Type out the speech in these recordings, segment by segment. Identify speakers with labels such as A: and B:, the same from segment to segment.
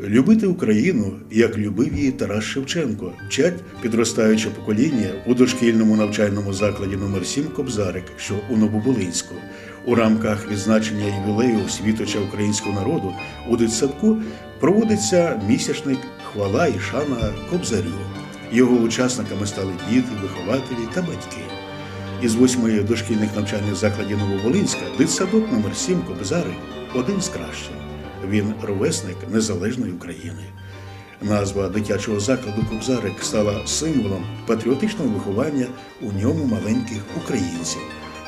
A: Любити Україну, як любив її Тарас Шевченко, вчать підростаюче покоління у дошкільному навчальному закладі номер 7 Кобзарик, що у Новоболинську. У рамках відзначення ювілею світоча українського народу у дитсадку проводиться місячник Хвала і шана Кобзарю. Його учасниками стали діти, вихователі та батьки. Із восьми дошкільних навчальних закладів Нововолинська дитсадок номер 7 Кобзарик один з кращих. Він ровесник незалежної України. Назва дитячого закладу Кобзарик стала символом патріотичного виховання у ньому маленьких українців.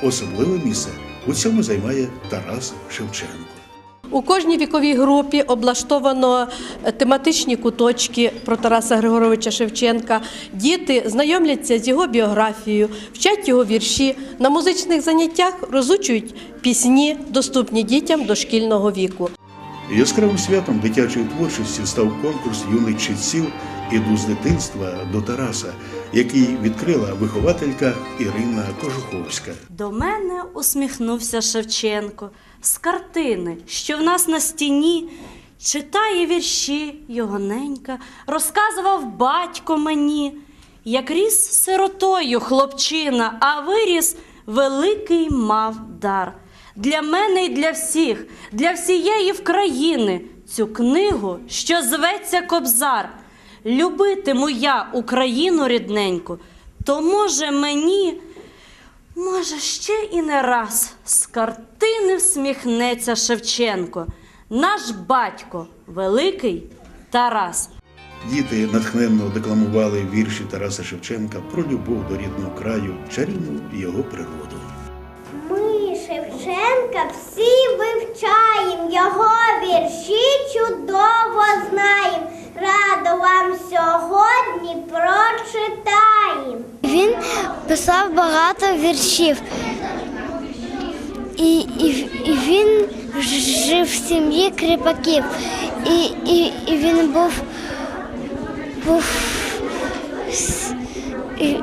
A: Особливе місце у цьому займає Тарас Шевченко.
B: У кожній віковій групі облаштовано е, тематичні куточки про Тараса Григоровича Шевченка. Діти знайомляться з його біографією, вчать його вірші. На музичних заняттях розучують пісні, доступні дітям дошкільного віку.
A: Яскравим святом дитячої творчості став конкурс юних читців Іду з дитинства до Тараса, який відкрила вихователька Ірина Кожуховська.
C: До мене усміхнувся Шевченко з картини, що в нас на стіні. Читає вірші його ненька, розказував батько мені, як ріс сиротою хлопчина, а виріс великий мав дар. Для мене і для всіх, для всієї вкраїни цю книгу, що зветься Кобзар. Любитиму я Україну рідненьку, то може мені. Може, ще і не раз з картини всміхнеться Шевченко, наш батько, великий Тарас.
A: Діти натхненно декламували вірші Тараса Шевченка про любов до рідного краю, чарівну його природу.
D: Ми всі вивчаємо, його вірші чудово знаємо. Радо вам сьогодні прочитаємо.
E: Він писав багато віршів. І, і, і він жив в сім'ї кріпаків. І, і, і він був, був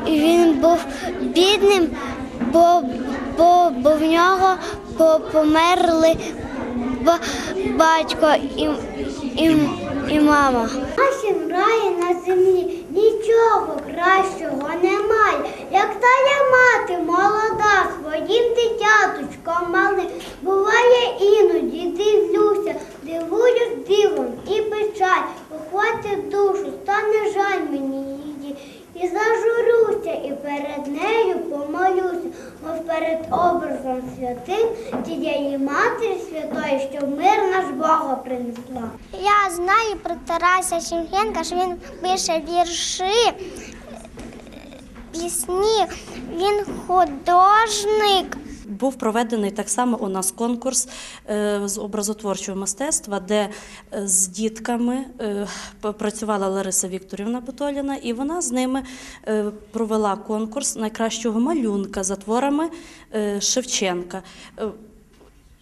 E: і він був бідним, бо, бо, бо в нього по- померли ба- батько і, і, і мама.
D: Наші грає на землі святим тієї матері святої, що мир наш Бога принесла.
E: Я знаю про Тараса Шевченка, що він пише вірші, пісні, він художник.
C: Був проведений так само у нас конкурс е, з образотворчого мистецтва, де е, з дітками е, працювала Лариса Вікторівна Бутоліна, і вона з ними провела конкурс найкращого малюнка за творами Шевченка.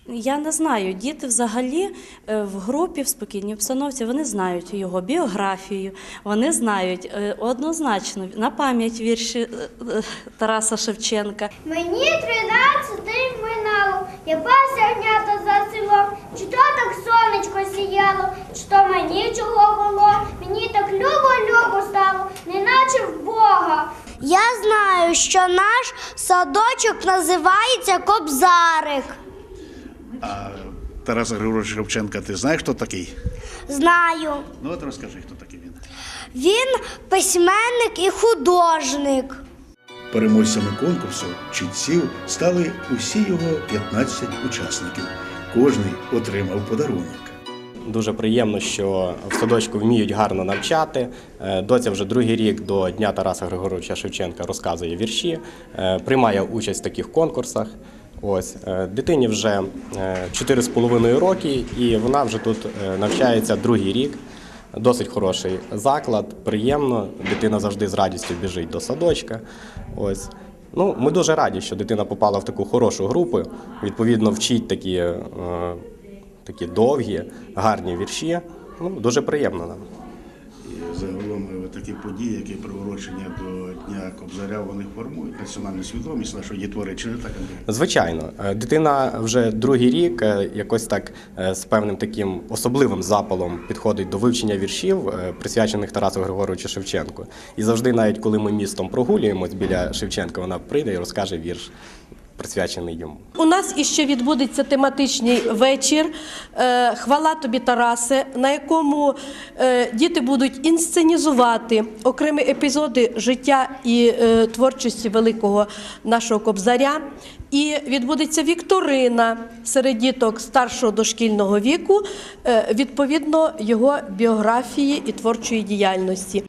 C: Я не знаю, діти взагалі е, в групі в спокійній обстановці вони знають його біографію, вони знають е, однозначно на пам'ять вірші е, Тараса Шевченка.
D: Мені тринадцятий минало, я пася гнята за селом, чи то так сонечко сіяло, чи то мені чого було, мені так любо-любо стало, неначе в Бога.
E: Я знаю, що наш садочок називається Кобзарик.
A: А Тараса Григоровича Шевченка, ти знаєш, хто такий?
E: Знаю.
A: Ну от розкажи, хто такий він.
E: Він письменник і художник.
A: Переможцями конкурсу чітців стали усі його 15 учасників. Кожний отримав подарунок.
F: Дуже приємно, що в садочку вміють гарно навчати. Е, Доця вже другий рік до Дня Тараса Григоровича Шевченка розказує вірші, е, приймає участь в таких конкурсах. Ось е, дитині вже е, 4,5 роки, і вона вже тут е, навчається другий рік. Досить хороший заклад, приємно. Дитина завжди з радістю біжить до садочка. Ось. Ну, ми дуже раді, що дитина попала в таку хорошу групу. Відповідно, вчить такі, е, такі довгі, гарні вірші. Ну, дуже приємно нам.
A: Такі події, які приурочені до Дня Кобзаря, вони формують національну свідомість нашої дітвори, чи не так,
F: Звичайно, Е, дитина вже другий рік е, якось так е, з певним таким особливим запалом підходить до вивчення віршів, присвячених Тарасу Григоровичу Шевченку. І завжди, навіть коли ми містом прогулюємось біля Шевченка, вона прийде і розкаже вірш, присвячений йому.
B: У нас іще відбудеться тематичний вечір е, Хвала тобі, Тарасе, на якому е, діти будуть інсценізувати окремі епізоди життя і е, творчості великого нашого кобзаря. І відбудеться вікторина серед діток старшого дошкільного віку, відповідно його біографії і творчої діяльності.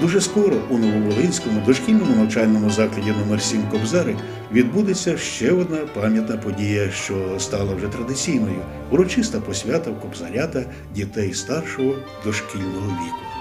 A: Дуже скоро у Нововолинському дошкільному навчальному закладі номер 7 Кобзари відбудеться ще одна пам'ятна подія, що стала вже традиційною урочиста посвята в Кобзарята дітей старшого дошкільного віку.